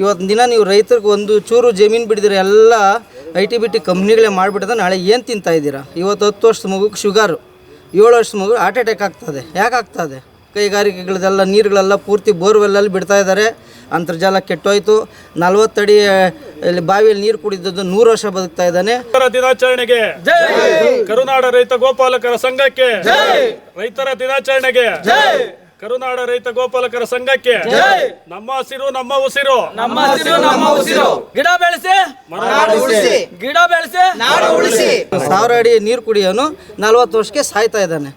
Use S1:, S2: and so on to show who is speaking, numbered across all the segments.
S1: ಇವತ್ತಿನ ದಿನ ನೀವು ರೈತರಿಗೆ ಒಂದು ಚೂರು ಜಮೀನು ಬಿಡಿದ್ರೆ ಎಲ್ಲ ಐ ಟಿ ಬಿ ಟಿ ಕಂಪ್ನಿಗಳೇ ಮಾಡಿಬಿಟ್ಟದ ನಾಳೆ ಏನು ತಿಂತಾ ಇದ್ದೀರಾ? ಇವತ್ತು ಹತ್ತು ವರ್ಷದ ಮಗುಗೆ ಶುಗರು ಏಳು ವರ್ಷದ ಮಗು ಹಾರ್ಟ್ ಅಟ್ಯಾಕ್ ಆಗ್ತದೆ. ಯಾಕೆ ಆಗ್ತದೆ? ಕೈಗಾರಿಕೆಗಳದೆಲ್ಲ ನೀರುಗಳೆಲ್ಲ ಪೂರ್ತಿ ಬೋರ್ವೆಲ್ಲಲ್ಲಿ ಬಿಡ್ತಾ ಇದ್ದಾರೆ. ಅಂತರ್ಜಾಲ ಕೆಟ್ಟೋಯ್ತು. ನಲ್ವತ್ತಡಿ ಇಲ್ಲಿ ಬಾವಿಯಲ್ಲಿ ನೀರು ಕುಡಿದದ್ದು ನೂರು ವರ್ಷ ಬದುಕ್ತಾ ಇದ್ದಾನೆ.
S2: ರೈತರ ದಿನಾಚರಣೆಗೆ ಕರುನಾಡ ರೈತ ಗೋಪಾಲಕರ ಸಂಘಕ್ಕೆ ರೈತರ ದಿನಾಚರಣೆಗೆ ಕರುನಾಡ ರೈತ ಗೋಪಾಲಕರ ಸಂಘಕ್ಕೆ ನಮ್ಮ ಹಸಿರು ನಮ್ಮ ಉಸಿರು.
S3: ನಮ್ಮ ಹಸಿರು ನಮ್ಮ ಉಸಿರು. ಗಿಡ ಬೆಳೆಸಿ. ಗಿಡ ಬೆಳೆಸಿ.
S1: ನಾಡು ಸಾವಿರ ಅಡಿ ನೀರು ಕುಡಿಯೋನು ನಲ್ವತ್ತು ವರ್ಷಕ್ಕೆ ಸಾಯ್ತಾ ಇದ್ದಾನೆ.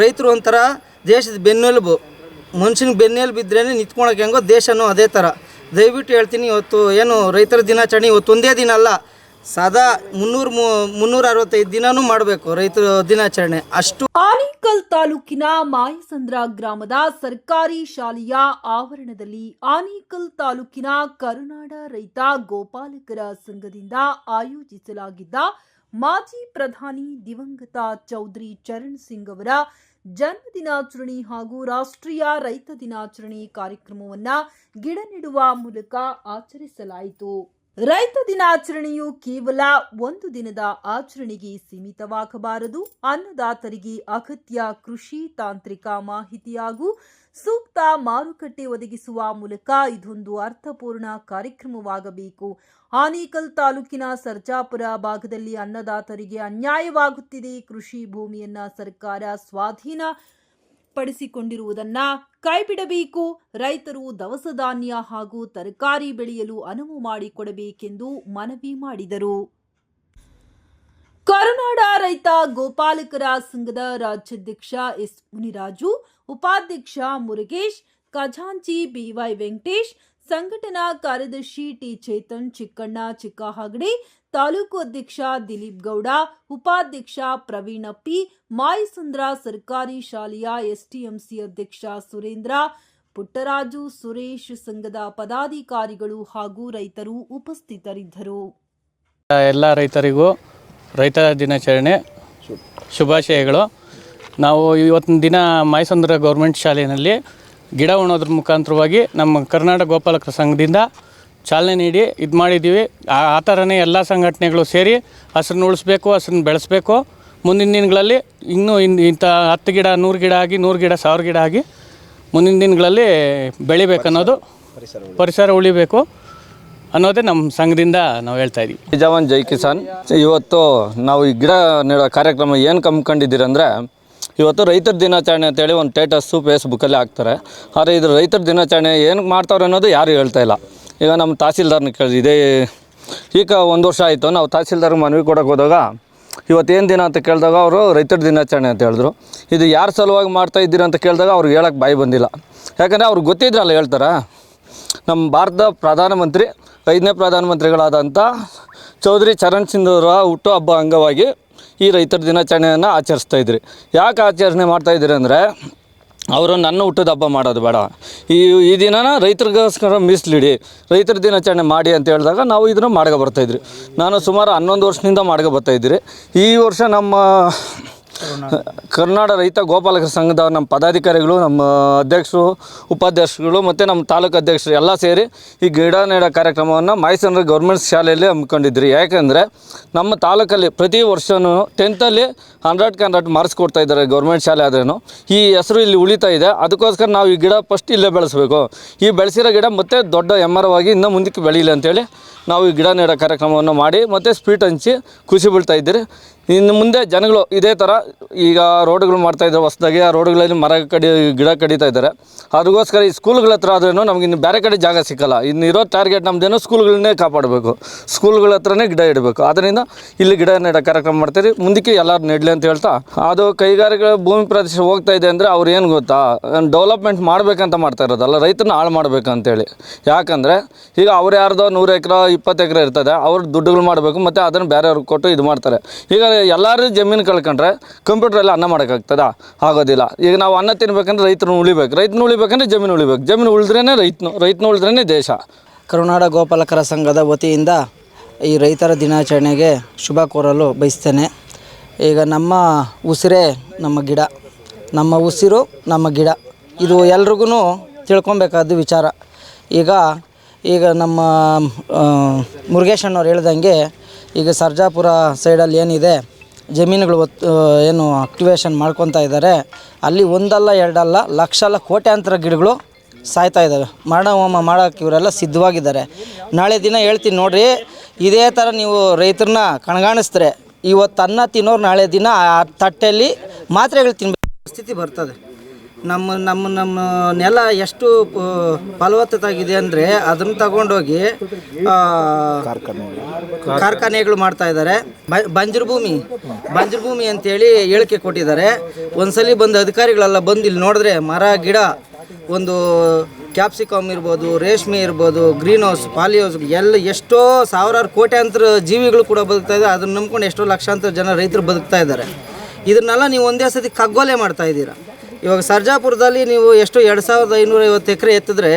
S1: ರೈತರು ಒಂಥರ ದೇಶದ ಬೆನ್ನೆಲುಬು. ಮನುಷ್ಯನ ಬೆನ್ನೆಲುಬು ಇದ್ರೇ ನಿಂತ್ಕೊಳಕ್ಕೆ ಹೆಂಗೋ ದೇಶನೂ ಅದೇ ಥರ. ದಯವಿಟ್ಟು ಹೇಳ್ತೀನಿ ಇವತ್ತು ಏನು ರೈತರ ದಿನಾಚರಣೆ ಇವತ್ತು ಒಂದೇ ದಿನ ಅಲ್ಲ. ಸದಾ ಮುನ್ನೂರು ಮುನ್ನೂರ ಅರವತ್ತೈದು ದಿನನೂ ಮಾಡಬೇಕು ರೈತರ ದಿನಾಚರಣೆ. ಅಷ್ಟು
S4: ಆನೇಕಲ್ ತಾಲೂಕಿನ ಮಾಯಸಂದ್ರ ಗ್ರಾಮದ ಸರ್ಕಾರಿ ಶಾಲೆಯ ಆವರಣದಲ್ಲಿ ಆನೇಕಲ್ ತಾಲೂಕಿನ ಕರುನಾಡ ರೈತ ಗೋಪಾಲಕರ ಸಂಘದಿಂದ ಆಯೋಜಿಸಲಾಗಿದ್ದ ಮಾಜಿ ಪ್ರಧಾನಿ ದಿವಂಗತ ಚೌಧರಿ ಚರಣ್ ಸಿಂಗ್ ಅವರ ಜನ್ಮದಿನಾಚರಣೆ ಹಾಗೂ ರಾಷ್ಟ್ರೀಯ ರೈತ ದಿನಾಚರಣೆ ಕಾರ್ಯಕ್ರಮವನ್ನ ಗಿಡ ನೆಡುವ ಮೂಲಕ ಆಚರಿಸಲಾಯಿತು. ರೈತ ದಿನಾಚರಣೆಯು ಕೇವಲ ಒಂದು ದಿನದ ಆಚರಣೆಗೆ ಸೀಮಿತವಾಗಬಾರದು. ಅನ್ನದಾತರಿಗೆ ಅಗತ್ಯ ಕೃಷಿ ತಾಂತ್ರಿಕ ಮಾಹಿತಿ ಹಾಗೂ ಸೂಕ್ತ ಮಾರುಕಟ್ಟೆ ಒದಗಿಸುವ ಮೂಲಕ ಇದೊಂದು ಅರ್ಥಪೂರ್ಣ ಕಾರ್ಯಕ್ರಮವಾಗಬೇಕು. ಆನೇಕಲ್ ತಾಲೂಕಿನ ಸರ್ಜಾಪುರ ಭಾಗದಲ್ಲಿ ಅನ್ನದಾತರಿಗೆ ಅನ್ಯಾಯವಾಗುತ್ತಿದೆ. ಕೃಷಿ ಭೂಮಿಯನ್ನ ಸರ್ಕಾರ ಸ್ವಾಧೀನ ಪಡಿಸಿಕೊಂಡಿರುವುದನ್ನ ಕೈಬಿಡಬೇಕು. ರೈತರು ದವಸ ಧಾನ್ಯ ಹಾಗೂ ತರಕಾರಿ ಬೆಳೆಯಲು ಅನುವು ಮಾಡಿಕೊಡಬೇಕೆಂದು ಮನವಿ ಮಾಡಿದರು. ಕರುನಾಡ ರೈತ ಗೋಪಾಲಕರ ಸಂಘದ ರಾಜ್ಯಾಧ್ಯಕ್ಷ ಎಸ್ ಮುನಿರಾಜು, ಉಪಾಧ್ಯಕ್ಷ ಮುರುಗೇಶ್, ಖಜಾಂಚಿ ಬಿವೈ ವೆಂಕಟೇಶ್ ಸಂಘಟನಾ ಕಾರ್ಯದರ್ಶಿ ಟಿ ಚೇತನ್ ಚಿಕ್ಕಣ್ಣ ಚಿಕ್ಕಹಗಡಿ, ತಾಲೂಕು ಅಧ್ಯಕ್ಷ ದಿಲೀಪ್ ಗೌಡ, ಉಪಾಧ್ಯಕ್ಷ ಪ್ರವೀಣ್ ಪಿ, ಮಾಯಸುಂದ್ರ ಸರ್ಕಾರಿ ಶಾಲೆಯ ಎಸ್ಟಿಎಂಸಿ ಅಧ್ಯಕ್ಷ ಸುರೇಂದ್ರ, ಪುಟ್ಟರಾಜು ಸುರೇಶ್ ಸಂಘದ ಪದಾಧಿಕಾರಿಗಳು ಹಾಗೂ ರೈತರು ಉಪಸ್ಥಿತರಿದ್ದರು.
S5: ಎಲ್ಲ ರೈತರಿಗೂ ರೈತ ದಿನಾಚರಣೆ ಶುಭಾಶಯಗಳು. ನಾವು ಇವತ್ತಿನ ದಿನ ಮಾಯಸಂದ್ರ ಗೌರ್ಮೆಂಟ್ ಶಾಲೆಯಲ್ಲಿ ಗಿಡ ಉಣೋದ್ರ ಮುಖಾಂತರವಾಗಿ ನಮ್ಮ ಕರ್ನಾಟಕ ಗೋಪಾಲಕರ ಸಂಘದಿಂದ ಚಾಲನೆ ನೀಡಿ ಇದು ಮಾಡಿದ್ದೀವಿ. ಆ ಆ ಥರನೇ ಎಲ್ಲ ಸಂಘಟನೆಗಳು ಸೇರಿ ಹಸ್ರನ್ನ ಉಳಿಸ್ಬೇಕು ಹಸ್ರನ್ನ ಬೆಳೆಸ್ಬೇಕು. ಮುಂದಿನ ದಿನಗಳಲ್ಲಿ ಇನ್ನೂ ಇನ್ನು ಇಂಥ ಹತ್ತು ಗಿಡ ನೂರು ಗಿಡ ಆಗಿ ನೂರು ಗಿಡ ಸಾವಿರ ಗಿಡ ಆಗಿ ಮುಂದಿನ ದಿನಗಳಲ್ಲಿ ಬೆಳಿಬೇಕನ್ನೋದು ಪರಿಸರ ಉಳಿಬೇಕು. ಅನ್ನೋದೇ ನಮ್ಮ ಸಂಘದಿಂದ ನಾವು ಹೇಳ್ತಾ ಇದ್ದೀವಿ
S6: ಜವಾನ್ ಜೈ ಕಿಸಾನ್. ಇವತ್ತು ನಾವು ಈ ಗಿಡ ನೆಡೋ ಕಾರ್ಯಕ್ರಮ ಏನು ಕಂಬ್ಕೊಂಡಿದ್ದೀರಿ ಅಂದರೆ ಇವತ್ತು ರೈತರ ದಿನಾಚರಣೆ ಅಂತೇಳಿ ಒಂದು ಸ್ಟೇಟಸ್ಸು ಫೇಸ್ಬುಕ್ಕಲ್ಲಿ ಹಾಕ್ತಾರೆ. ಆದರೆ ಇದು ರೈತರ ದಿನಾಚರಣೆ ಏನಕ್ಕೆ ಮಾಡ್ತಾವ್ರೆ ಅನ್ನೋದು ಯಾರು ಹೇಳ್ತಾ ಇಲ್ಲ. ಈಗ ನಮ್ಮ ತಹಸೀಲ್ದಾರ್ನ ಕೇಳಿದೆ ಇದೇ ಈಗ ಒಂದು ವರ್ಷ ಆಯಿತು, ನಾವು ತಹಸೀಲ್ದಾರ್ಗೆ ಮನವಿ ಕೊಡೋಕೆ ಹೋದಾಗ ಇವತ್ತೇನು ದಿನ ಅಂತ ಕೇಳಿದಾಗ ಅವರು ರೈತರ ದಿನಾಚರಣೆ ಅಂತ ಹೇಳಿದ್ರು. ಇದು ಯಾರ ಸಲುವಾಗಿ ಮಾಡ್ತಾ ಇದ್ದೀರ ಅಂತ ಕೇಳಿದಾಗ ಅವ್ರಿಗೆ ಹೇಳೋಕ್ಕೆ ಬಾಯಿ ಬಂದಿಲ್ಲ. ಯಾಕಂದರೆ ಅವ್ರಿಗೆ ಗೊತ್ತಿದ್ರಲ್ಲ ಹೇಳ್ತಾರೆ, ನಮ್ಮ ಭಾರತದ ಪ್ರಧಾನಮಂತ್ರಿ, ಐದನೇ ಪ್ರಧಾನಮಂತ್ರಿಗಳಾದಂಥ ಚೌಧರಿ ಚರಣ್ ಅವರ ಹುಟ್ಟುಹಬ್ಬ ಅಂಗವಾಗಿ ಈ ರೈತರ ದಿನಾಚರಣೆಯನ್ನು ಆಚರಿಸ್ತಾ ಇದ್ರಿ. ಯಾಕೆ ಆಚರಣೆ ಮಾಡ್ತಾ ಇದ್ದೀರಿ ಅಂದರೆ ಅವರು ನನ್ನ ಹುಟ್ಟದ ಹಬ್ಬ ಮಾಡೋದು ಬೇಡ. ಈ ಈ ದಿನನ ರೈತರಿಗೋಸ್ಕರ ಮೀಸಲಿಡಿ. ರೈತರ ದಿನಾಚರಣೆ ಮಾಡಿ ಅಂತ ಹೇಳಿದಾಗ ನಾವು ಇದನ್ನು ಮಾಡ್ಕೊ ಬರ್ತಾಯಿದ್ರಿ ನಾನು ಸುಮಾರು ಹನ್ನೊಂದು ವರ್ಷದಿಂದ ಮಾಡ್ಕೊ ಬರ್ತಾಯಿದ್ರಿ ಈ ವರ್ಷ ನಮ್ಮ ಕರ್ನಾಟಕ ರೈತ ಗೋಪಾಲಕರ ಸಂಘದ ನಮ್ಮ ಪದಾಧಿಕಾರಿಗಳು, ನಮ್ಮ ಅಧ್ಯಕ್ಷರು, ಉಪಾಧ್ಯಕ್ಷರುಗಳು ಮತ್ತು ನಮ್ಮ ತಾಲೂಕು ಅಧ್ಯಕ್ಷರು ಎಲ್ಲ ಸೇರಿ ಈ ಗಿಡ ನೆಡೋ ಕಾರ್ಯಕ್ರಮವನ್ನು ಮೈಸೂರು ಗೌರ್ಮೆಂಟ್ ಶಾಲೆಯಲ್ಲಿ ಹಮ್ಮಿಕೊಂಡಿದ್ರಿ. ಯಾಕೆಂದರೆ ನಮ್ಮ ತಾಲೂಕಲ್ಲಿ ಪ್ರತಿ ವರ್ಷವೂ ಟೆಂತಲ್ಲಿ ಹಂಡ್ರೆಡ್ಗೆ ಹಂಡ್ರೆಡ್ ಮಾರ್ಕ್ಸ್ ಕೊಡ್ತಾ ಇದ್ದಾರೆ ಗೌರ್ಮೆಂಟ್ ಶಾಲೆ ಆದ್ರೂ ಈ ಹೆಸರು ಇಲ್ಲಿ ಉಳಿತಾ ಇದೆ. ಅದಕ್ಕೋಸ್ಕರ ನಾವು ಈ ಗಿಡ ಫಸ್ಟ್ ಇಲ್ಲೇ ಬೆಳೆಸಬೇಕು. ಈ ಬೆಳೆಸಿರೋ ಗಿಡ ಮತ್ತೆ ದೊಡ್ಡ ಎಮ್ಮರವಾಗಿ ಇನ್ನೂ ಮುಂದಕ್ಕೆ ಬೆಳೀಲಿ ಅಂತೇಳಿ ನಾವು ಈ ಗಿಡ ನೆಡೋ ಕಾರ್ಯಕ್ರಮವನ್ನು ಮಾಡಿ ಮತ್ತು ಸ್ಪೀಟ್ ಹಂಚಿ ಖುಷಿ ಬೀಳ್ತಾ ಇದ್ದೀರಿ. ಇನ್ನು ಮುಂದೆ ಜನಗಳು ಇದೇ ಥರ ಈಗ ರೋಡ್ಗಳು ಮಾಡ್ತಾ ಇದ್ದಾರೆ, ಹೊಸದಾಗಿ ಆ ರೋಡ್ಗಳಲ್ಲಿ ಮರ ಕಡಿ, ಗಿಡ ಕಡಿತಾ ಇದ್ದಾರೆ. ಅದಕ್ಕೋಸ್ಕರ ಈ ಸ್ಕೂಲ್ಗಳ ಹತ್ರ ಆದ್ರೂ ನಮ್ಗೆ ಇನ್ನು ಬೇರೆ ಕಡೆ ಜಾಗ ಸಿಕ್ಕಲ್ಲ. ಇನ್ನು ಇರೋ ಟಾರ್ಗೆಟ್ ನಮ್ಮದೇನೋ ಸ್ಕೂಲ್ಗಳನ್ನೇ ಕಾಪಾಡಬೇಕು. ಸ್ಕೂಲ್ಗಳ ಹತ್ರನೇ ಗಿಡ ಇಡಬೇಕು. ಅದರಿಂದ ಇಲ್ಲಿ ಗಿಡ ನೆಡೋ ಕಾರ್ಯಕ್ರಮ ಮಾಡ್ತೀರಿ. ಮುಂದಕ್ಕೆ ಎಲ್ಲರೂ ನೆಡಲಿ ಅಂತ ಹೇಳ್ತಾ. ಅದು ಕೈಗಾರಿಕೆ ಭೂಮಿ ಪ್ರದೇಶ ಹೋಗ್ತಾ ಇದೆ ಅಂದರೆ ಅವ್ರು ಏನು ಗೊತ್ತಾ? ಡೆವಲಪ್ಮೆಂಟ್ ಮಾಡಬೇಕಂತ ಮಾಡ್ತಾ ಇರೋದಲ್ಲ. ರೈತನ ಹಾಳು ಮಾಡ್ಬೇಕಂತೇಳಿ ಯಾಕಂದರೆ ಈಗ ಅವ್ರು ಯಾರ್ದೋ ನೂರು ಎಕರೆ, ಇಪ್ಪತ್ತು ಎಕರೆ ಇರ್ತದೆ. ಅವ್ರು ದುಡ್ಡುಗಳು ಮಾಡಬೇಕು, ಮತ್ತು ಅದನ್ನು ಬೇರೆಯವ್ರಿಗೆ ಕೊಟ್ಟು ಇದು ಮಾಡ್ತಾರೆ. ಈಗ ಎಲ್ಲರೂ ಜಮೀನು ಕಳ್ಕೊಂಡ್ರೆ ಕಂಪ್ಯೂಟ್ರಲ್ಲಿ ಅನ್ನ ಮಾಡೋಕ್ಕಾಗ್ತದ? ಆಗೋದಿಲ್ಲ. ಈಗ ನಾವು ಅನ್ನ ತಿನ್ಬೇಕಂದ್ರೆ ರೈತರು ಉಳಿಬೇಕು. ರೈತನ ಉಳಿಬೇಕಂದ್ರೆ ಜಮೀನು ಉಳಿಬೇಕು. ಜಮೀನು ಉಳಿದ್ರೇ ರೈತನು, ರೈತನ ಉಳಿದ್ರೇ ದೇಶ.
S1: ಕರುನಾಡ ಗೋಪಾಲಕರ ಸಂಘದ ವತಿಯಿಂದ ಈ ರೈತರ ದಿನಾಚರಣೆಗೆ ಶುಭ ಕೋರಲು ಬಯಸ್ತೇನೆ. ಈಗ ನಮ್ಮ ಉಸಿರೇ ನಮ್ಮ ಗಿಡ. ನಮ್ಮ ಉಸಿರು ನಮ್ಮ ಗಿಡ. ಇದು ಎಲ್ರಿಗೂ ತಿಳ್ಕೊಬೇಕಾದ ವಿಚಾರ. ಈಗ ಈಗ ನಮ್ಮ ಮುರುಗೇಶ್ ಅಣ್ಣವ್ರು ಹೇಳ್ದಂಗೆ ಈಗ ಸರ್ಜಾಪುರ ಸೈಡಲ್ಲಿ ಏನಿದೆ, ಜಮೀನುಗಳು ಏನು ಆಕ್ಟಿವೇಶನ್ ಮಾಡ್ಕೊತಾ ಇದ್ದಾರೆ ಅಲ್ಲಿ ಒಂದಲ್ಲ ಎರಡಲ್ಲ ಲಕ್ಷಲ್ಲ ಕೋಟ್ಯಾಂತರ ಗಿಡಗಳು ಸಾಯ್ತಾ ಇದ್ದಾವೆ ಮರಣ ಹೋಮ ಮಾಡೋಕ್ಕೆ ಇವರೆಲ್ಲ ಸಿದ್ಧವಾಗಿದ್ದಾರೆ. ನಾಳೆ ದಿನ ಹೇಳ್ತೀನಿ ನೋಡ್ರಿ, ಇದೇ ಥರ ನೀವು ರೈತರನ್ನ ಕಣ್ಗಾಣಿಸಿದ್ರೆ ಇವತ್ತು ಅನ್ನ ತಿನ್ನೋರು ನಾಳೆ ದಿನ ಆ ತಟ್ಟೆಯಲ್ಲಿ ಮಾತ್ರೆಗಳು ತಿನ್ಬೇಕು ಸ್ಥಿತಿ ಬರ್ತದೆ. ನಮ್ಮ ನಮ್ಮ ನಮ್ಮ ನೆಲ ಎಷ್ಟು ಫಲವತ್ತತಾಗಿದೆ ಅಂದರೆ ಅದನ್ನು ತಗೊಂಡೋಗಿ ಕಾರ್ಖಾನೆಗಳು ಮಾಡ್ತಾ ಇದ್ದಾರೆ. ಬಂಜರು ಭೂಮಿ. ಬಂಜರು ಭೂಮಿ ಅಂತೇಳಿ ಹೇಳಿಕೆ ಕೊಟ್ಟಿದ್ದಾರೆ. ಒಂದ್ಸಲಿ ಬಂದು ಅಧಿಕಾರಿಗಳೆಲ್ಲ ಬಂದು ಇಲ್ಲಿ ನೋಡಿದ್ರೆ ಮರ, ಗಿಡ, ಒಂದು ಕ್ಯಾಪ್ಸಿಕಮ್ ಇರ್ಬೋದು, ರೇಷ್ಮೆ ಇರ್ಬೋದು, ಗ್ರೀನ್ ಹೌಸ್, ಪಾಲಿ ಹೌಸ್, ಎಲ್ಲ ಎಷ್ಟೋ ಸಾವಿರಾರು ಕೋಟ್ಯಾಂತರ ಜೀವಿಗಳು ಕೂಡ ಬದುಕ್ತಾ ಇದೆ. ಅದನ್ನ ನಂಬ್ಕೊಂಡು ಎಷ್ಟೋ ಲಕ್ಷಾಂತರ ಜನ ರೈತರು ಬದುಕ್ತಾ ಇದ್ದಾರೆ. ಇದನ್ನೆಲ್ಲ ನೀವು ಒಂದೇ ಸತಿ ಕಗ್ಗೊಲೆ ಮಾಡ್ತಾ ಇದ್ದೀರಾ. ಇವಾಗ ಸರ್ಜಾಪುರದಲ್ಲಿ ನೀವು ಎಷ್ಟು ಎರಡು ಸಾವಿರದ ಐನೂರ ಐವತ್ತು ಎಕರೆ ಎತ್ತಿದ್ರೆ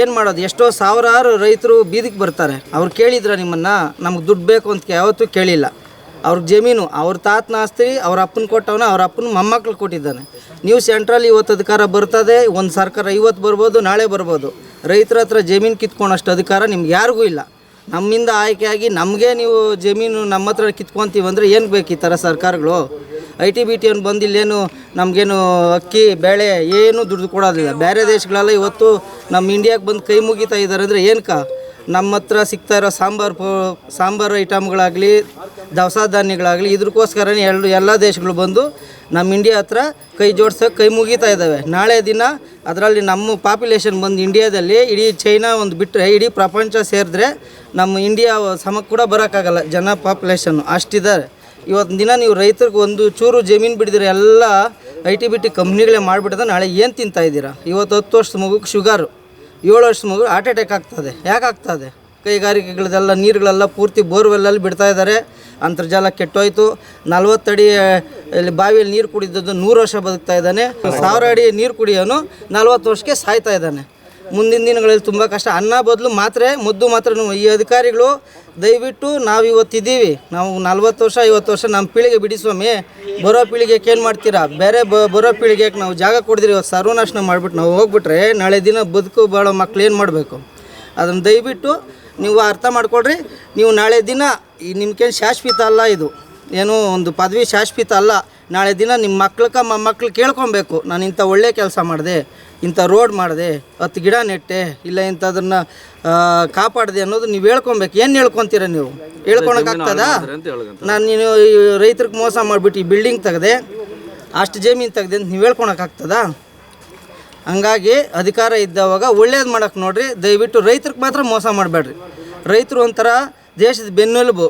S1: ಏನು ಮಾಡೋದು? ಎಷ್ಟೋ ಸಾವಿರಾರು ರೈತರು ಬೀದಿಗೆ ಬರ್ತಾರೆ. ಅವ್ರು ಕೇಳಿದ್ರ ನಿಮ್ಮನ್ನು, ನಮ್ಗೆ ದುಡ್ಡು ಬೇಕು ಅಂತ ಯಾವತ್ತೂ ಕೇಳಿಲ್ಲ. ಅವ್ರ ಜಮೀನು, ಅವ್ರ ತಾತನ ಆಸ್ತಿ, ಅವ್ರ ಅಪ್ಪನ ಕೊಟ್ಟವನ, ಅವ್ರ ಅಪ್ಪನ ಮೊಮ್ಮಕ್ಳು ಕೊಟ್ಟಿದ್ದಾನೆ. ನೀವು ಸೆಂಟ್ರಲ್ ಇವತ್ತು ಅಧಿಕಾರ ಬರ್ತದೆ, ಒಂದು ಸರ್ಕಾರ ಇವತ್ತು ಬರ್ಬೋದು, ನಾಳೆ ಬರ್ಬೋದು. ರೈತರ ಹತ್ರ ಜಮೀನು ಕಿತ್ಕೊಳೋಷ್ಟು ಅಧಿಕಾರ ನಿಮ್ಗೆ ಯಾರಿಗೂ ಇಲ್ಲ. ನಮ್ಮಿಂದ ಆಯ್ಕೆಯಾಗಿ ನಮಗೆ ನೀವು ಜಮೀನು ನಮ್ಮ ಹತ್ರ ಕಿತ್ಕೊಂತೀವಿ ಏನು ಬೇಕು ಈ ಥರ ಸರ್ಕಾರಗಳು? ಐ ಟಿ ಬಿ ಟಿ ಅವ್ನು ಬಂದು ಇಲ್ಲೇನು ನಮಗೇನು ಅಕ್ಕಿ, ಬೇಳೆ ಏನು ದುಡ್ಡು ಕೊಡೋದಿಲ್ಲ. ಬೇರೆ ದೇಶಗಳೆಲ್ಲ ಇವತ್ತು ನಮ್ಮ ಇಂಡಿಯಾಗೆ ಬಂದು ಕೈ ಮುಗಿತಾ ಇದ್ದಾರೆ ಅಂದರೆ ಏನಕ್ಕ ನಮ್ಮ ಹತ್ರ ಸಿಗ್ತಾ ಇರೋ ಸಾಂಬಾರು ಪೋ, ಸಾಂಬಾರು ಐಟಮ್ಗಳಾಗಲಿ, ದವಸ ಧಾನ್ಯಗಳಾಗಲಿ ಇದಕ್ಕೋಸ್ಕರನೇ ಎರಡು, ಎಲ್ಲ ದೇಶಗಳು ಬಂದು ನಮ್ಮ ಇಂಡಿಯಾ ಹತ್ರ ಕೈ ಜೋಡ್ಸೋಕೆ ಕೈ ಮುಗಿತಾ ಇದ್ದಾವೆ. ನಾಳೆ ದಿನ ಅದರಲ್ಲಿ ನಮ್ಮ ಪಾಪ್ಯುಲೇಷನ್ ಬಂದು ಇಂಡಿಯಾದಲ್ಲಿ ಇಡೀ ಚೈನಾ ಒಂದು ಬಿಟ್ಟರೆ ಇಡೀ ಪ್ರಪಂಚ ಸೇರಿದ್ರೆ ನಮ್ಮ ಇಂಡಿಯಾ ಸಮಕ್ಕೆ ಕೂಡ ಬರೋಕ್ಕಾಗಲ್ಲ. ಜನ ಪಾಪ್ಯುಲೇಷನ್ನು ಅಷ್ಟಿದ್ದಾರೆ. ಇವತ್ತು ದಿನ ನೀವು ರೈತರಿಗೆ ಒಂದು ಚೂರು ಜಮೀನು ಬಿಡಿದ್ರೆ ಎಲ್ಲ ಐ ಟಿ ಬಿ ಟಿ ಕಂಪ್ನಿಗಳೇ ಮಾಡಿಬಿಟ್ಟದ ನಾಳೆ ಏನು ತಿಂತಾ ಇದ್ದೀರಾ? ಇವತ್ತು ಹತ್ತು ವರ್ಷದ ಮಗುಗೆ ಶುಗರು, ಏಳು ವರ್ಷದ ಮಗು ಹಾರ್ಟ್ ಅಟ್ಯಾಕ್ ಆಗ್ತದೆ. ಯಾಕೆ ಆಗ್ತದೆ? ಕೈಗಾರಿಕೆಗಳದೆಲ್ಲ, ನೀರುಗಳೆಲ್ಲ ಪೂರ್ತಿ ಬೋರ್ವೆಲ್ಲಲ್ಲಿ ಬಿಡ್ತಾ ಇದ್ದಾರೆ ಅಂತರ್ಜಾಲ ಕೆಟ್ಟೋಯ್ತು. ನಲ್ವತ್ತಡಿ ಇಲ್ಲಿ ಬಾವಿಯಲ್ಲಿ ನೀರು ಕುಡಿದದ್ದು ನೂರು ವರ್ಷ ಬದುಕ್ತಾ ಇದ್ದಾನೆ. ಸಾವಿರ ಅಡಿ ನೀರು ಕುಡಿಯೋನು ನಲ್ವತ್ತು ವರ್ಷಕ್ಕೆ ಸಾಯ್ತಾ ಇದ್ದಾನೆ. ಮುಂದಿನ ದಿನಗಳಲ್ಲಿ ತುಂಬ ಕಷ್ಟ. ಅನ್ನ ಬದಲು ಮಾತ್ರೆ, ಮದ್ದು ಮಾತ್ರ. ಈ ಅಧಿಕಾರಿಗಳು ದಯವಿಟ್ಟು ನಾವು ಇವತ್ತಿದ್ದೀವಿ ನಾವು ನಲ್ವತ್ತು ವರ್ಷ, ಐವತ್ತು ವರ್ಷ ನಮ್ಮ ಪೀಳಿಗೆ ಬಿಡಿ ಸ್ವಾಮಿ. ಬರೋ ಪೀಳಿಗೆಗೆ ಏನು ಮಾಡ್ತೀರಾ? ಬೇರೆ ಬ, ಬರೋ ಪೀಳಿಗೆಗೆ ನಾವು ಜಾಗ ಕೊಡಿದ್ರಿ? ಇವತ್ತು ಸರ್ವನಾಶನ ಮಾಡಿಬಿಟ್ಟು ನಾವು ಹೋಗ್ಬಿಟ್ರೆ ನಾಳೆ ದಿನ ಬದುಕು ಬಾಳೋ ಮಕ್ಳು ಏನು ಮಾಡಬೇಕು? ಅದನ್ನು ದಯವಿಟ್ಟು ನೀವು ಅರ್ಥ ಮಾಡಿಕೊಡ್ರಿ ನೀವು ನಾಳೆ ದಿನ ಈ ನಿಮ್ಗೇನು ಶಾಶ್ವತ ಅಲ್ಲ ಇದು. ಏನು ಒಂದು ಪದವಿ ಶಾಶ್ವತ ಅಲ್ಲ. ನಾಳೆ ದಿನ ನಿಮ್ಮ ಮಕ್ಳಕ್ಕ ಮೊಮ್ಮಕ್ಳು ಕೇಳ್ಕೊಬೇಕು. ನಾನು ಇಂಥ ಒಳ್ಳೆ ಕೆಲಸ ಮಾಡಿದೆ ಇಂಥ ರೋಡ್ ಮಾಡಿದೆ ಹತ್ತು ಗಿಡ ನೆಟ್ಟೆ ಇಲ್ಲ ಇಂಥದನ್ನ ಕಾಪಾಡಿದೆ ಅನ್ನೋದು ನೀವು ಹೇಳ್ಕೊಬೇಕು. ಏನು ಹೇಳ್ಕೊತೀರ ನೀವು? ಹೇಳ್ಕೊಳಕ್ಕಾಗ್ತದ ನಾನು ನೀನು ಈ ರೈತರಿಗೆ ಮೋಸ ಮಾಡಿಬಿಟ್ಟು ಈ ಬಿಲ್ಡಿಂಗ್ ತೆಗೆದೆ ಅಷ್ಟು ಜಮೀನು ತೆಗೆದೆ ಅಂತ ನೀವು ಹೇಳ್ಕೊಳಕ್ಕಾಗ್ತದ ಹಂಗಾಗಿ ಅಧಿಕಾರ ಇದ್ದವಾಗ ಒಳ್ಳೇದು ಮಾಡೋಕೆ ನೋಡ್ರಿ ದಯವಿಟ್ಟು ರೈತರಿಗೆ ಮಾತ್ರ ಮೋಸ ಮಾಡಬೇಡ್ರಿ. ರೈತರು ಒಂಥರ ದೇಶದ ಬೆನ್ನೆಲುಬು.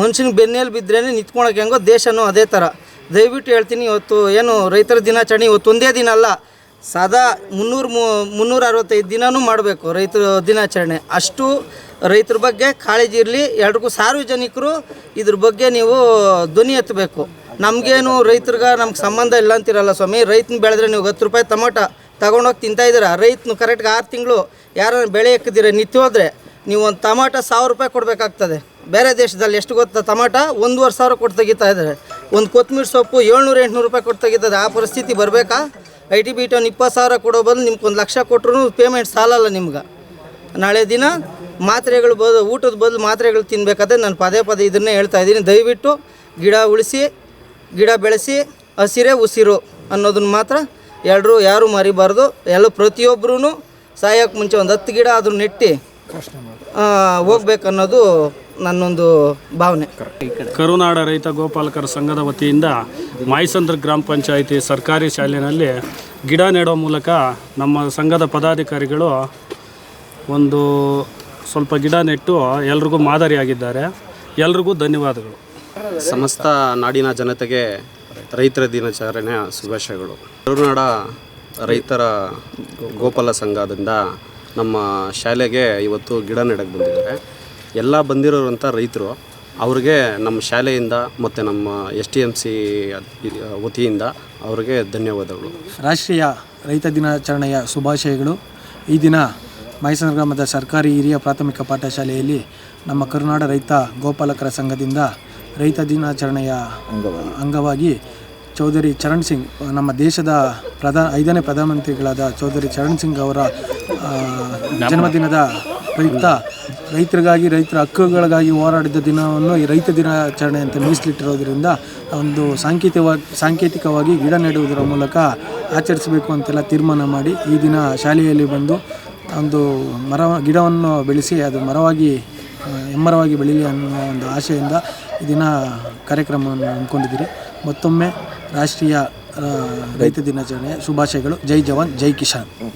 S1: ಮನುಷ್ಯನಿಗೆ ಬೆನ್ನೆಲುಬು ಇದ್ರೇ ನಿಂತ್ಕೊಳಕ್ಕೆ ಹೆಂಗೋ ದೇಶನೂ ಅದೇ ಥರ ದಯವಿಟ್ಟು ಹೇಳ್ತೀನಿ, ಇವತ್ತು ಏನು ರೈತರ ದಿನಾಚರಣೆ ಇವತ್ತು ಒಂದೇ ದಿನ ಅಲ್ಲ, ಸದಾ ಮುನ್ನೂರು ಮುನ್ನೂರ ಅರವತ್ತೈದು ದಿನವೂ ಮಾಡಬೇಕು ರೈತರ ದಿನಾಚರಣೆ. ಅಷ್ಟು ರೈತರ ಬಗ್ಗೆ ಕಾಳಜಿ ಇರಲಿ, ಎಲ್ರಿಗೂ ಸಾರ್ವಜನಿಕರು ಇದ್ರ ಬಗ್ಗೆ ನೀವು ಧ್ವನಿ ಎತ್ತಬೇಕು. ನಮಗೇನು ರೈತರಿಗೆ ನಮ್ಗೆ ಸಂಬಂಧ ಇಲ್ಲ ಅಂತಿರಲ್ಲ ಸ್ವಾಮಿ, ರೈತನ ಬೆಳೆದ್ರೆ ನೀವು ಹತ್ತು ರೂಪಾಯಿ ಟೊಮೊಟ ತಗೊಂಡೋಗಿ ತಿಂತಾ ಇದ್ದೀರಾ, ರೈತನು ಕರೆಕ್ಟ್ಗೆ ಆರು ತಿಂಗಳು ಯಾರು ಬೆಳೆ ಹಾಕಿದ್ದೀರ ನಿತ್ಯ ಹೋದರೆ ನೀವು ಒಂದು ಟಮಾಟ ಸಾವಿರ ರೂಪಾಯಿ ಕೊಡಬೇಕಾಗ್ತದೆ. ಬೇರೆ ದೇಶದಲ್ಲಿ ಎಷ್ಟು ಗೊತ್ತಾ, ಟಮಾಟ ಒಂದೂವರೆ ಸಾವಿರ ಕೊಟ್ಟು ತೆಗಿತಾ ಇದ್ದಾರೆ. ಒಂದು ಕೊತ್ತಂಬರಿ ಸೊಪ್ಪು ಏಳ್ನೂರು ಎಂಟುನೂರು ರೂಪಾಯಿ ಕೊಟ್ಟು ತೆಗಿತದೆ ಆ ಪರಿಸ್ಥಿತಿ ಬರಬೇಕಾ? ಐ ಟಿ ಬಿ ಟಿ ಒಂದು ಇಪ್ಪತ್ತು ಸಾವಿರ ಕೊಡೋ ಬದಲು ನಿಮ್ಗೆ ಒಂದು ಲಕ್ಷ ಕೊಟ್ಟರು ಪೇಮೆಂಟ್ ಸಾಲಲ್ಲ ನಿಮ್ಗೆ. ನಾಳೆ ದಿನ ಮಾತ್ರೆಗಳು ಬದು ಊಟದ ಬದಲು ಮಾತ್ರೆಗಳು ತಿನ್ನಬೇಕಾದ್ರೆ ನಾನು ಪದೇ ಪದೇ ಇದನ್ನೇ ಹೇಳ್ತಾ ಇದ್ದೀನಿ. ದಯವಿಟ್ಟು ಗಿಡ ಉಳಿಸಿ ಗಿಡ ಬೆಳೆಸಿ ಹಸಿರೇ ಉಸಿರು ಅನ್ನೋದನ್ನು ಮಾತ್ರ ಎಲ್ಲರೂ ಯಾರೂ ಮರಿಬಾರ್ದು. ಎಲ್ಲ ಪ್ರತಿಯೊಬ್ಬರೂ ಸಾಯೋಕ್ಕೆ ಮುಂಚೆ ಒಂದು ಹತ್ತು ಗಿಡ ಆದರೂ ನೆಟ್ಟಿ ಹೋಗ್ಬೇಕನ್ನೋದು ನನ್ನೊಂದು ಭಾವನೆ.
S2: ಕರುನಾಡ ರೈತ ಗೋಪಾಲಕರ ಸಂಘದ ವತಿಯಿಂದ ಮಾಯಸಂದ್ರ ಗ್ರಾಮ ಪಂಚಾಯಿತಿ ಸರ್ಕಾರಿ ಶಾಲೆಯಲ್ಲಿ ಗಿಡ ನೆಡೋ ಮೂಲಕ ನಮ್ಮ ಸಂಘದ ಪದಾಧಿಕಾರಿಗಳು ಒಂದು ಸ್ವಲ್ಪ ಗಿಡ ನೆಟ್ಟು ಎಲ್ರಿಗೂ ಮಾದರಿಯಾಗಿದ್ದಾರೆ ಎಲ್ರಿಗೂ ಧನ್ಯವಾದಗಳು.
S7: ಸಮಸ್ತ ನಾಡಿನ ಜನತೆಗೆ ರೈತರ ದಿನಾಚರಣೆಯ ಶುಭಾಶಯಗಳು. ಕರುನಾಡ ರೈತರ ಗೋಪಾಲ ಸಂಘದಿಂದ ನಮ್ಮ ಶಾಲೆಗೆ ಇವತ್ತು ಗಿಡ ನೆಡಕ್ಕೆ ಬಂದಿದ್ದಾರೆ. ಎಲ್ಲ ಬಂದಿರೋರಂಥ ರೈತರು ಅವ್ರಿಗೆ ನಮ್ಮ ಶಾಲೆಯಿಂದ ಮತ್ತು ನಮ್ಮ ಎಸ್ ಟಿ ಎಂ ಸಿ ವತಿಯಿಂದ ಅವ್ರಿಗೆ ಧನ್ಯವಾದಗಳು.
S8: ರಾಷ್ಟ್ರೀಯ ರೈತ ದಿನಾಚರಣೆಯ ಶುಭಾಶಯಗಳು. ಈ ದಿನ ಮೈಸೂರು ಗ್ರಾಮದ ಸರ್ಕಾರಿ ಹಿರಿಯ ಪ್ರಾಥಮಿಕ ಪಾಠಶಾಲೆಯಲ್ಲಿ ನಮ್ಮ ಕರುನಾಡ ರೈತ ಗೋಪಾಲಕರ ಸಂಘದಿಂದ ರೈತ ದಿನಾಚರಣೆಯ ಅಂಗವಾಗಿ. ಚೌಧರಿ ಚರಣ್ ಸಿಂಗ್ ನಮ್ಮ ದೇಶದ ಪ್ರಧಾನ ಐದನೇ ಪ್ರಧಾನಮಂತ್ರಿಗಳಾದ ಚೌಧರಿ ಚರಣ್ ಸಿಂಗ್ ಅವರ ಜನ್ಮದಿನದ ಪ್ರಯುಕ್ತ ರೈತರಿಗಾಗಿ, ರೈತರ ಹಕ್ಕುಗಳಿಗಾಗಿ ಹೋರಾಡಿದ ದಿನವನ್ನು ಈ ರೈತ ದಿನಾಚರಣೆ ಅಂತ ಮೀಸಲಿಟ್ಟಿರೋದ್ರಿಂದ ಒಂದು ಸಾಂಕೇತಿಕವಾಗಿ ಸಾಂಕೇತಿಕವಾಗಿ ಗಿಡ ನೆಡುವುದರ ಮೂಲಕ ಆಚರಿಸಬೇಕು ಅಂತೆಲ್ಲ ತೀರ್ಮಾನ ಮಾಡಿ ಈ ದಿನ ಶಾಲೆಯಲ್ಲಿ ಬಂದು ಒಂದು ಮರ, ಗಿಡವನ್ನು ಬೆಳೆಸಿ ಅದು ಮರವಾಗಿ ಹೆಮ್ಮರವಾಗಿ ಬೆಳೀಲಿ ಅನ್ನೋ ಒಂದು ಆಶೆಯಿಂದ ಈ ದಿನ ಕಾರ್ಯಕ್ರಮವನ್ನು ಹಮ್ಮಿಕೊಂಡಿದ್ದೀರಿ. ಮತ್ತೊಮ್ಮೆ ರಾಷ್ಟ್ರೀಯ ರೈತ ದಿನಾಚರಣೆ ಶುಭಾಶಯಗಳು. ಜೈ ಜವಾನ್, ಜೈ ಕಿಸಾನ್.